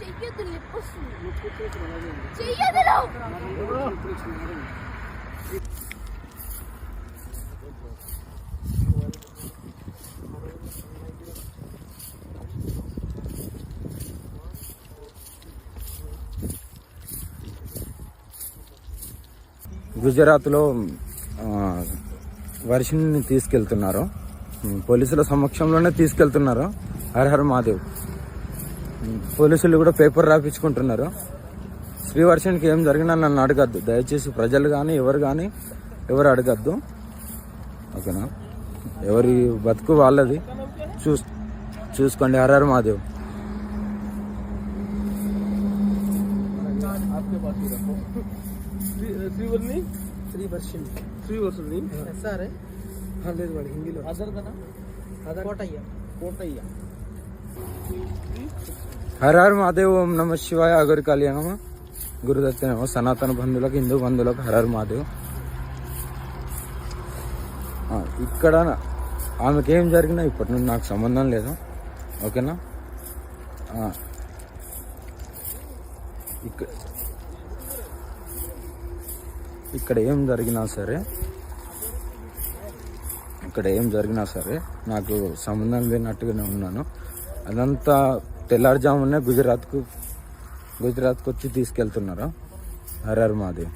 చెయ్యొద్దు నొప్పి వస్తుంది చెయ్యొద్దు గుజరాత్లో ఆ, వర్షిని తీసుకెళ్తున్నారు. పోలీసుల సమక్షంలోనే తీసుకెళ్తున్నారు. హర్ హర్ మహాదేవ్. పోలీసులు కూడా పేపర్ రాపించుకుంటున్నారు. శ్రీవర్షన్కి ఏం జరిగినా నన్ను అడగద్దు. దయచేసి ప్రజలు కానీ ఎవరు కానీ ఎవరు అడగద్దు. ఓకేనా? ఎవరి బతుకు వాళ్ళది. చూస్ చూసుకోండి. లేదు వాడు హిందీలో. అదర్ కదా? కోటయ్య. కోటయ్య. హర్ హర్ మహాదేవ్ ఓం నమ శివాయ అగరి కళ్యాణమ గురుదత్త సనాతన బంధువులకు హిందూ బంధువులకు హర్ హర్ మహాదేవ్ ఇక్కడ ఆమెకేం ఏం జరిగినా ఇప్పటి నుండి నాకు సంబంధం లేదు ఓకేనా ఇక్కడ ఇక్కడ ఏం జరిగినా సరే ఇక్కడ ఏం జరిగినా సరే నాకు సంబంధం లేనట్టుగానే ఉన్నాను అదంతా తెల్లారుజామునే గుజరాత్కు గుజరాత్కు వచ్చి తీసుకెళ్తున్నారు? హర్ హర్ మహాదేవ్